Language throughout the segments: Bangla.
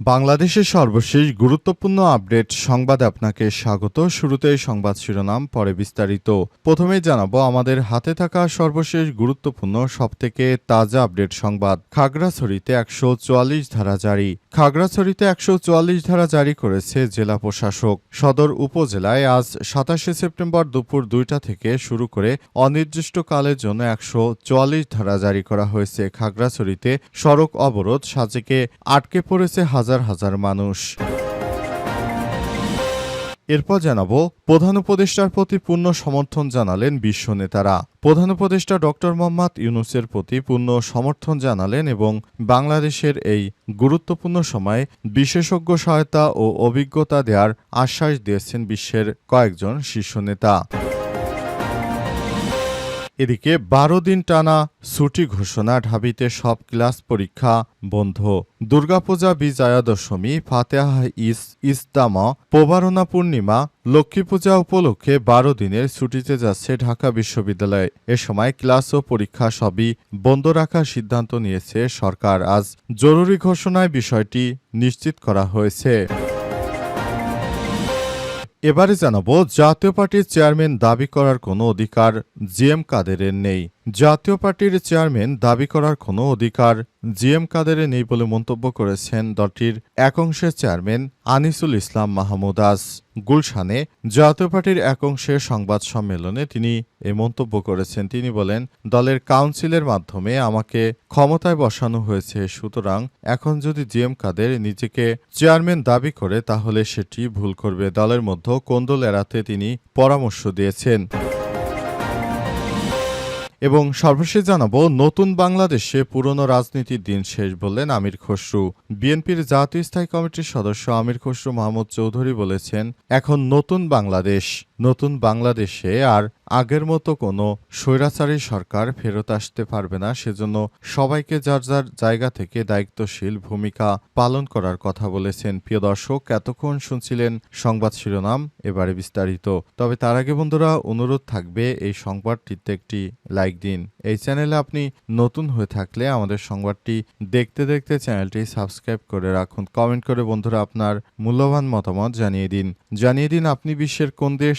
বাংলাদেশের সর্বশেষ গুরুত্বপূর্ণ আপডেট সংবাদে আপনাকে স্বাগত। শুরুতেই সংবাদ শিরোনাম, পরে বিস্তারিত। প্রথমেই জানাব, আমাদের হাতে থাকা সর্বশেষ গুরুত্বপূর্ণ, সবথেকে তাজা আপডেট সংবাদ। খাগড়াছড়িতে একশো চুয়াল্লিশ ধারা জারি। খাগড়াছড়িতে একশো চুয়াল্লিশ ধারা জারি করেছে জেলা প্রশাসক। সদর উপজেলায় আজ সাতাশে সেপ্টেম্বর দুপুর দুইটা থেকে শুরু করে অনির্দিষ্টকালের জন্য একশো চুয়াল্লিশ ধারা জারি করা হয়েছে। খাগড়াছড়িতে সড়ক অবরোধ সাজেকে আটকে পড়েছে হাজার হাজার হাজার মানুষ। এরপর জানাব, প্রধান উপদেষ্টার প্রতি পূর্ণ সমর্থন জানালেন বিশ্ব নেতারা। প্রধান উপদেষ্টা ডক্টর মোহাম্মদ ইউনুসের প্রতি পূর্ণ সমর্থন জানালেন এবং বাংলাদেশের এই গুরুত্বপূর্ণ সময়ে বিশেষজ্ঞ সহায়তা ও অভিজ্ঞতা দেওয়ার আশ্বাস দিয়েছেন বিশ্বের কয়েকজন শীর্ষ নেতা। এদিকে বারো দিন টানা ছুটি ঘোষণা, ঢাবিতে সব ক্লাস পরীক্ষা বন্ধ। দুর্গাপূজা বিজয়া দশমী ফাতেহা ইস ইস্তামা প্রবারণা পূর্ণিমা, লক্ষ্মী পূজা উপলক্ষে বারো দিনের ছুটিতে যাচ্ছে ঢাকা বিশ্ববিদ্যালয়। এ সময় ক্লাস ও পরীক্ষা সবই বন্ধ রাখার সিদ্ধান্ত নিয়েছে সরকার। আজ জরুরি ঘোষণায় বিষয়টি নিশ্চিত করা হয়েছে। এবারে জানাব জাতীয় পার্টির চেয়ারম্যান দাবি করার কোনো অধিকার জি এম কাদেরের নেই। জাতীয় পার্টির চেয়ারম্যান দাবি করার কোনো অধিকার জিএম কাদেরের নেই বলে মন্তব্য করেছেন দলটির এক অংশের চেয়ারম্যান আনিসুল ইসলাম মাহমুদ আজ। গুলশানে জাতীয় পার্টির এক অংশের সংবাদ সম্মেলনে তিনি এ মন্তব্য করেছেন। তিনি বলেন, দলের কাউন্সিলের মাধ্যমে আমাকে ক্ষমতায় বসানো হয়েছে, সুতরাং এখন যদি জিএম কাদের নিজেকে চেয়ারম্যান দাবি করে, তাহলে সেটি ভুল করবে। দলের মধ্যে কোন্দল এড়াতে তিনি পরামর্শ দিয়েছেন। এবং সর্বশেষ জানাব, নতুন বাংলাদেশে পুরনো রাজনীতির দিন শেষ বললেন আমির খসরু। বিএনপির জাতীয় স্থায়ী কমিটির সদস্য আমির খসরু মাহমুদ চৌধুরী বলেছেন, এখন নতুন বাংলাদেশ। নতুন বাংলাদেশে আর আগের মতো কোনো স্বৈরাচারী সরকার ফেরত আসতে পারবে না, সেজন্য সবাইকে যার যার জায়গা থেকে দায়িত্বশীল ভূমিকা পালন করার কথা বলেছেন। প্রিয় দর্শক, এতক্ষণ শুনছিলেন সংবাদ শিরোনাম, এবারে বিস্তারিত। তবে তার আগে বন্ধুরা, অনুরোধ থাকবে এই সংবাদটিতে একটি লাইক দিন। এই চ্যানেলে আপনি নতুন হয়ে থাকলে আমাদের সংবাদটি দেখতে দেখতে চ্যানেলটি সাবস্ক্রাইব করে রাখুন। কমেন্ট করে বন্ধুরা আপনার মূল্যবান মতামত জানিয়ে দিন। জানিয়ে দিন আপনি বিশ্বের কোন দেশ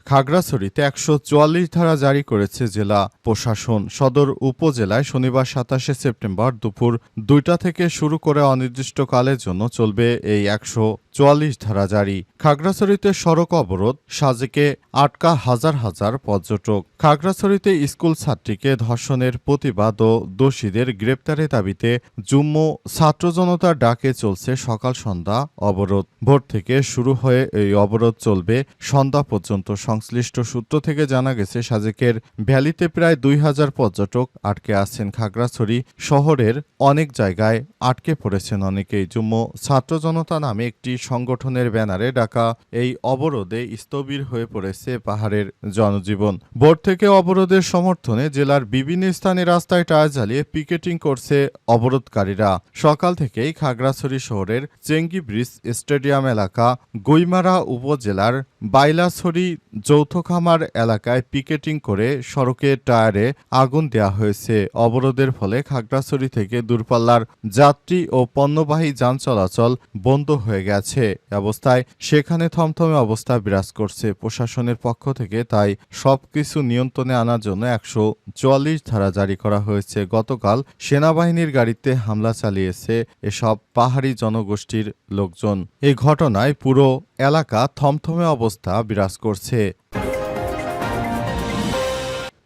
খাগড়াছড়িতে একশো চুয়াল্লিশ ধারা জারি করেছে জেলা প্রশাসন। সদর উপজেলায় শনিবার সাতাশে সেপ্টেম্বর দুপুর দুইটা থেকে শুরু করে অনির্দিষ্টকালের জন্য চলবে এই একশো চুয়াল্লিশ ধারা জারি। খাগড়াছড়িতে সড়ক অবরোধ, সাজেকে আটকা হাজার হাজার পর্যটক। খাগড়াছড়িতে স্কুল ছাত্রীকে ধর্ষণের প্রতিবাদ ও দোষীদের গ্রেপ্তারের দাবিতে জুম্মু ছাত্র জনতার ডাকে চলছে সকাল সন্ধ্যা অবরোধ। ভোর থেকে শুরু হয়ে এই অবরোধ চলবে সন্ধ্যা পর্যন্ত সংশ্লিষ্ট সূত্র থেকে জানা গেছে, সাজেকের ভ্যালিতে প্রায় দুই হাজার পর্যটক আটকে আছেন খাগড়াছড়ি শহরের অনেক জায়গায় আটকে পড়েছেন অনেকেই। জুম্মু ছাত্র জনতা নামে একটি সংগঠনের ব্যানারে ডাকা এই অবরোধে স্থবির হয়ে পড়েছে পাহাড়ের জনজীবন। ভোর থেকে অবরোধের সমর্থনে জেলার বিভিন্ন স্থানে রাস্তায় টায়ার জ্বালিয়ে পিকেটিং করছে অবরোধকারীরা। সকাল থেকেই খাগড়াছড়ি শহরের চেঙ্গি ব্রিজ স্টেডিয়াম এলাকা, গুইমারা উপজেলার বাইলাছড়ি যৌথ খামার এলাকায় পিকেটিং করে সড়কের টায়ারে আগুন দেওয়া হয়েছে। অবরোধের ফলে খাগড়াছড়ি থেকে দূরপাল্লার যাত্রী ও পণ্যবাহী যান চলাচল বন্ধ হয়ে গেছে। অবস্থায় সেখানে থমথমে অবস্থা বিরাজ করছে। প্রশাসনের পক্ষ থেকে তাই সবকিছু নিয়ন্ত্রণে আনার জন্য একশো চুয়াল্লিশ ধারা জারি করা হয়েছে। গতকাল সেনাবাহিনীর গাড়িতে হামলা চালিয়েছে এসব পাহাড়ি জনগোষ্ঠীর লোকজন। এই ঘটনায় পুরো এলাকা থমথমে অবস্থা বিরাজ করছে।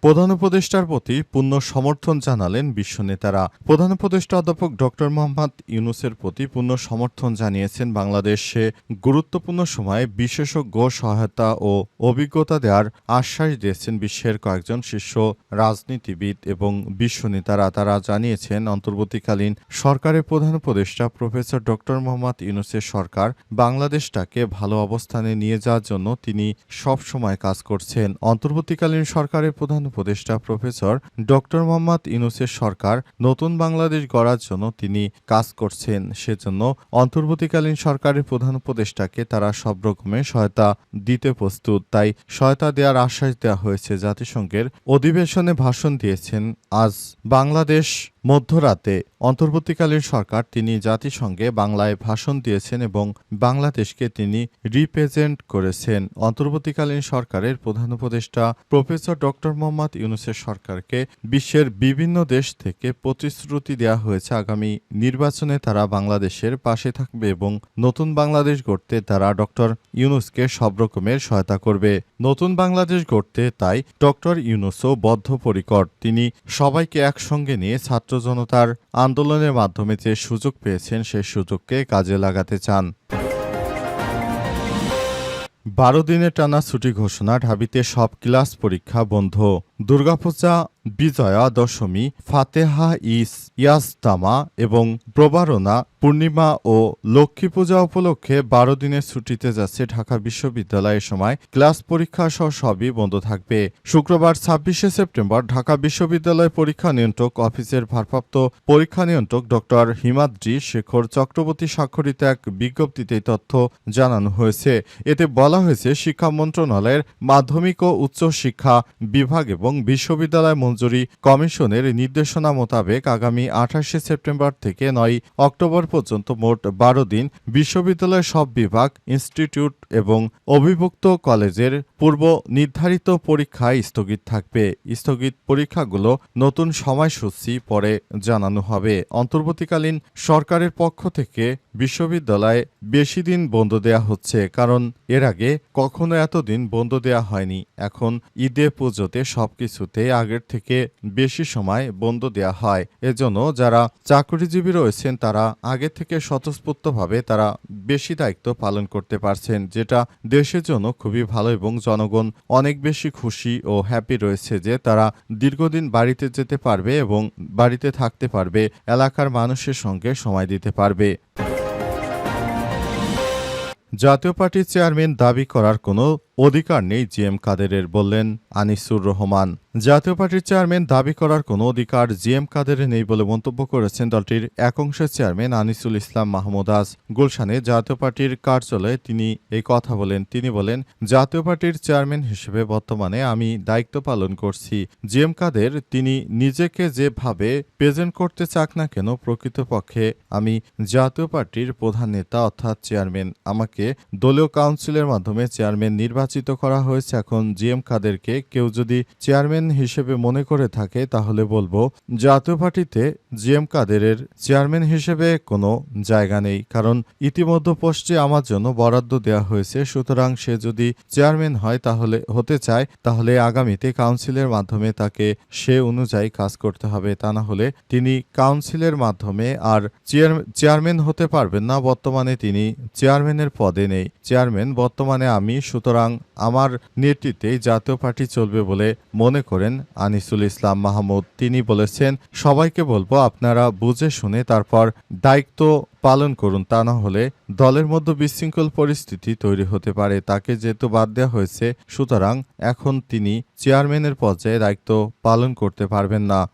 প্রধান উপদেষ্টার প্রতি পূর্ণ সমর্থন জানালেন বিশ্ব নেতারা। প্রধান উপদেষ্টা অধ্যাপক ডক্টর মোহাম্মদ ইউনুসের প্রতি পূর্ণ সমর্থন জানিয়েছেন বাংলাদেশে গুরুত্বপূর্ণ সময়ে বিশেষজ্ঞ সহায়তা ও অভিজ্ঞতা দেওয়ার আশ্বাস দিয়েছেন বিশ্বের কয়েকজন শীর্ষ রাজনীতিবিদ এবং বিশ্ব নেতারা। তারা জানিয়েছেন, অন্তর্বর্তীকালীন সরকারের প্রধান উপদেষ্টা প্রফেসর ডক্টর মোহাম্মদ ইউনুসের সরকার বাংলাদেশটাকে ভালো অবস্থানে নিয়ে যাওয়ার জন্য তিনি সব সময় কাজ করছেন। অন্তর্বর্তীকালীন সরকারের প্রধান উপদেষ্টা প্রফেসর ডক্টর মোহাম্মদ ইউনুসের সরকার নতুন বাংলাদেশ গড়ার জন্য তিনি কাজ করছেন। সেজন্য অন্তর্বর্তীকালীন সরকারের প্রধান উপদেষ্টাকে তারা সব রকমের সহায়তা দিতে প্রস্তুত। তাই সহায়তা দেওয়ার আশ্বাস দেওয়া হয়েছে। জাতিসংঘের অধিবেশনে ভাষণ দিয়েছেন আজ বাংলাদেশ মধ্যরাতে অন্তর্বর্তীকালীন সরকার তিনি জাতিসংঘে বাংলায় ভাষণ দিয়েছেন এবং বাংলাদেশকে তিনি রিপ্রেজেন্ট করেছেন। অন্তর্বর্তীকালীন সরকারের প্রধান উপদেষ্টা প্রফেসর ডক্টর মোহাম্মদ ইউনুসের সরকারকে বিশ্বের বিভিন্ন দেশ থেকে প্রতিশ্রুতি দেওয়া হয়েছে। আগামী নির্বাচনে তারা বাংলাদেশের পাশে থাকবে এবং নতুন বাংলাদেশ গড়তে তারা ডক্টর ইউনুসকে সব রকমের সহায়তা করবে। নতুন বাংলাদেশ গড়তে তাই ডক্টর ইউনুসও বদ্ধপরিকর। তিনি সবাইকে একসঙ্গে নিয়ে ছাত্র জনতার আন্দোলনের মাধ্যমে যে সুযোগ পেয়েছেন সেই সুযোগকে কাজে লাগাতে চান। বারো দিনের টানা ছুটি ঘোষণা, ঢাবিতে সব ক্লাস পরীক্ষা বন্ধ। দুর্গাপূজা বিজয়া দশমী, ফাতেহা ইস ইয়াস্তামা এবং প্রবারণা, পূর্ণিমা ও লক্ষ্মী পূজা উপলক্ষে বারো দিনের ছুটিতে যাচ্ছে ঢাকা বিশ্ববিদ্যালয়ের সময় ক্লাস পরীক্ষা সহ সবই বন্ধ থাকবে। শুক্রবার ছাব্বিশে সেপ্টেম্বর ঢাকা বিশ্ববিদ্যালয় পরীক্ষা নিয়ন্ত্রক অফিসের ভারপ্রাপ্ত পরীক্ষা নিয়ন্ত্রক ডক্টর হিমাদ্রি শেখর চক্রবর্তী স্বাক্ষরিত এক বিজ্ঞপ্তিতে তথ্য জানানো হয়েছে। এতে বলা হয়েছে, শিক্ষা মন্ত্রণালয়ের মাধ্যমিক ও উচ্চ শিক্ষা বিভাগ এবং বিশ্ববিদ্যালয় মঞ্জুরি কমিশনের নির্দেশনা মোতাবেক আগামী আঠাশে সেপ্টেম্বর থেকে নয় অক্টোবর পর্যন্ত মোট বারো দিন বিশ্ববিদ্যালয়ের সব বিভাগ, ইনস্টিটিউট এবং অভিভুক্ত কলেজের পূর্ব নির্ধারিত পরীক্ষায় স্থগিত থাকবে। স্থগিত পরীক্ষাগুলো নতুন সময়সূচি পরে জানানো হবে। অন্তর্বর্তীকালীন সরকারের পক্ষ থেকে বিশ্ববিদ্যালয়ে বেশি দিন বন্ধ দেয়া হচ্ছে, কারণ এর আগে কখনো এতদিন বন্ধ দেয়া হয়নি। এখন ঈদে পুজোতে সবকিছুতে আগের থেকে বেশি সময় বন্ধ দেয়া হয়। এজন্য যারা চাকরিজীবী রয়েছেন, তারা আগে থেকে স্বতঃস্ফূর্তভাবে তারা বেশি দায়িত্ব পালন করতে পারছেন, যেটা দেশের জন্য খুবই ভালো এবং জনগণ অনেক বেশি খুশি ও হ্যাপি রয়েছে যে তারা দীর্ঘদিন বাড়িতে যেতে পারবে এবং বাড়িতে থাকতে পারবে, এলাকার মানুষের সঙ্গে সময় দিতে পারবে। জাতীয় পার্টির চেয়ারম্যান দাবি করার কোনো অধিকার নেই জি এম কাদেরের, বললেন আনিসুর রহমান। জাতীয় পার্টির চেয়ারম্যান দাবি করার কোনো অধিকার জি এম কাদেরের নেই বলে মন্তব্য করেছেন দলটির এক অংশের চেয়ারম্যান আনিসুল ইসলাম মাহমুদ আজ। গুলশানে জাতীয় পার্টির কার্যালয়ে তিনি এই কথা বলেন। তিনি বলেন, জাতীয় পার্টির চেয়ারম্যান হিসেবে বর্তমানে আমি দায়িত্ব পালন করছি। জি এম কাদের, তিনি নিজেকে যেভাবে প্রেজেন্ট করতে চাক না কেন, প্রকৃতপক্ষে আমি জাতীয় পার্টির প্রধান নেতা অর্থাৎ চেয়ারম্যান। আমাকে দলীয় কাউন্সিলের মাধ্যমে চেয়ারম্যান নির্বাচিত করা হয়েছে এখন জি এম কাদেরকে। কেউ যদি চেয়ারম্যান হিসেবে মনে করে থাকে, তাহলে বলব, জাতীয় পার্টিতে জি এম কাদেরের চেয়ারম্যান হিসেবে কোনো জায়গা নেই। কারণ ইতিমধ্যে পোস্টে আমার জন্য বরাদ্দ দেওয়া হয়েছে। সুতরাং সে যদি চেয়ারম্যান হয়, তাহলে হতে চায়, তাহলে আগামীতে কাউন্সিলের মাধ্যমে তাকে সে অনুযায়ী কাজ করতে হবে। তা না হলে তিনি কাউন্সিলের মাধ্যমে আর চেয়ার- চেয়ারম্যান হতে পারবেন না। বর্তমানে তিনি চেয়ারম্যানের পদে নেই। চেয়ারম্যান বর্তমানে আমি, সুতরাং আমার নেতৃত্বেই জাতীয় পার্টি চলবে বলে মনে করেন আনিসুল ইসলাম মাহমুদ। তিনি বলেছেন, সবাইকে বলব আপনারা বুঝে শুনে তারপর দায়িত্ব পালন করুন, তা না হলে দলের মধ্যে বিশৃঙ্খল পরিস্থিতি তৈরি হতে পারে। তাকে যেহেতু বাদ দেওয়া হয়েছে, সুতরাং এখন তিনি চেয়ারম্যানের পর্যায়ে দায়িত্ব পালন করতে পারবেন না।